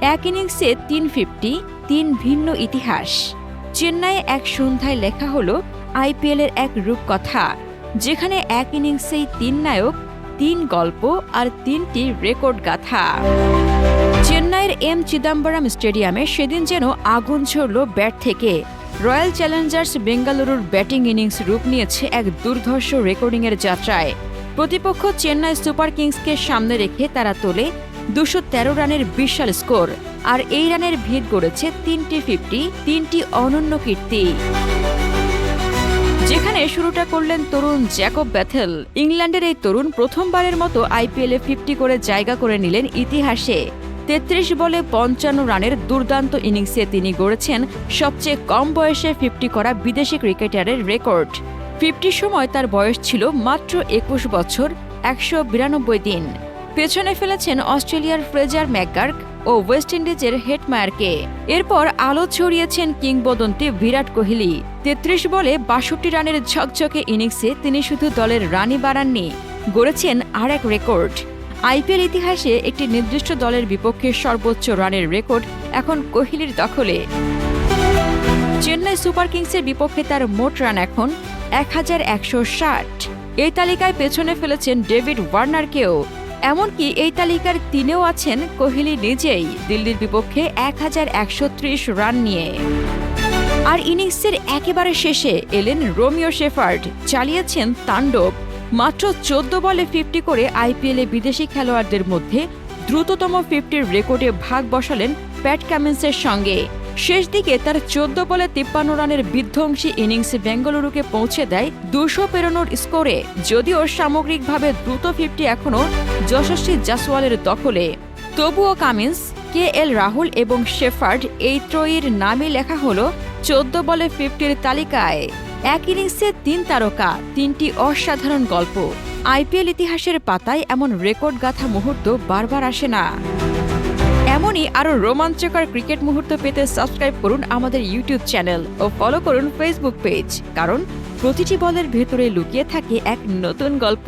এক ইনিংসে তিন ফিফটি, তিন ভিন্ন ইতিহাস। চেন্নাইয়ে এক সন্ধ্যায় লেখা হলো আইপিএলের এক রূপকথা, যেখানে এক ইনিংসেই তিন নায়ক, তিন গল্প আর তিনটি রেকর্ড গাথা। চেন্নাইয়ের এম চিদাম্বরম স্টেডিয়ামে সেদিন যেন আগুন ঝরল ব্যাট থেকে। রয়্যাল চ্যালেঞ্জার্স বেঙ্গালুরুর ব্যাটিং ইনিংস রূপ নিয়েছে এক দুর্ধর্ষ রেকর্ডিংয়ের যাত্রায়। প্রতিপক্ষ চেন্নাই সুপার কিংসকে সামনে রেখে তারা তোলে দুশো রানের বিশাল স্কোর, আর এই রানের ভিত গড়েছে তিনটি ফিফটি, তিনটি অনন্য কীর্তি। যেখানে শুরুটা করলেন তরুণ জ্যাকব ব্যাথেল। ইংল্যান্ডের এই তরুণ প্রথমবারের মতো আইপিএলে ফিফটি করে জায়গা করে নিলেন ইতিহাসে। তেত্রিশ বলে পঞ্চান্ন রানের দুর্দান্ত ইনিংসে তিনি গড়েছেন সবচেয়ে কম বয়সে ফিফটি করা বিদেশি ক্রিকেটারের রেকর্ড। ফিফটির সময় তার বয়স ছিল মাত্র একুশ বছর, একশো বিরানব্বই দিন। পেছনে ফেলেছেন অস্ট্রেলিয়ার ফ্রেজার ম্যাকগার্ক ও ওয়েস্ট ইন্ডিজের হেটমায়ারকে এরপর আলো ছড়িয়েছেন কিংবদন্তি বিরাট কোহলি। তেত্রিশ বলে বাষট্টি রানের ঝকঝকে ইনিংসে তিনি শুধু দলের রানই বাড়াননি, গড়েছেন আর এক রেকর্ড। আইপিএল ইতিহাসে একটি নির্দিষ্ট দলের বিপক্ষে সর্বোচ্চ রানের রেকর্ড এখন কোহলির দখলে। চেন্নাই সুপার কিংসের বিপক্ষে তার মোট রান এখন এক হাজার একশো ষাট। এই তালিকায় পেছনে ফেলেছেন ডেভিড ওয়ার্নারকেও। এমনকি এই তালিকার তিনেও আছেন কোহলি নিজেই, দিল্লির বিপক্ষে এক হাজার একশো ত্রিশ রান নিয়ে। আর ইনিংসের একেবারে শেষে এলেন রোমিও শেফার্ড, চালিয়েছেন তাণ্ডব। মাত্র চোদ্দ বলে ফিফটি করে আইপিএলে বিদেশি খেলোয়াড়দের মধ্যে দ্রুততম ফিফটির রেকর্ডে ভাগ বসালেন প্যাট কামিন্সের সঙ্গে। শেষ দিকে তার চোদ্দ বলে তিপ্পান্ন রানের বিধ্বংসী ইনিংস বেঙ্গালুরুকে পৌঁছে দেয় দুশো পেরোনোর স্কোরে, যদিও সামগ্রিকভাবে দ্রুত ফিফটি এখনও যশস্বী জাসওয়ালের দখলে। তবুও কামিন্স, কে এল রাহুল এবং শেফার্ড এই ত্রয়ীর নামই লেখা হলো চোদ্দ বলে ফিফটির তালিকায়। এক ইনিংসে তিন তারকা, তিনটি অসাধারণ গল্প। আইপিএল ইতিহাসের পাতায় এমন রেকর্ড গাথা মুহূর্ত বারবার আসে না। এমনই আরও রোমাঞ্চকর ক্রিকেট মুহূর্ত পেতে সাবস্ক্রাইব করুন আমাদের ইউটিউব চ্যানেল ও ফলো করুন ফেসবুক পেজ কারণ প্রতিটি বলের ভেতরে লুকিয়ে থাকে এক নতুন গল্প।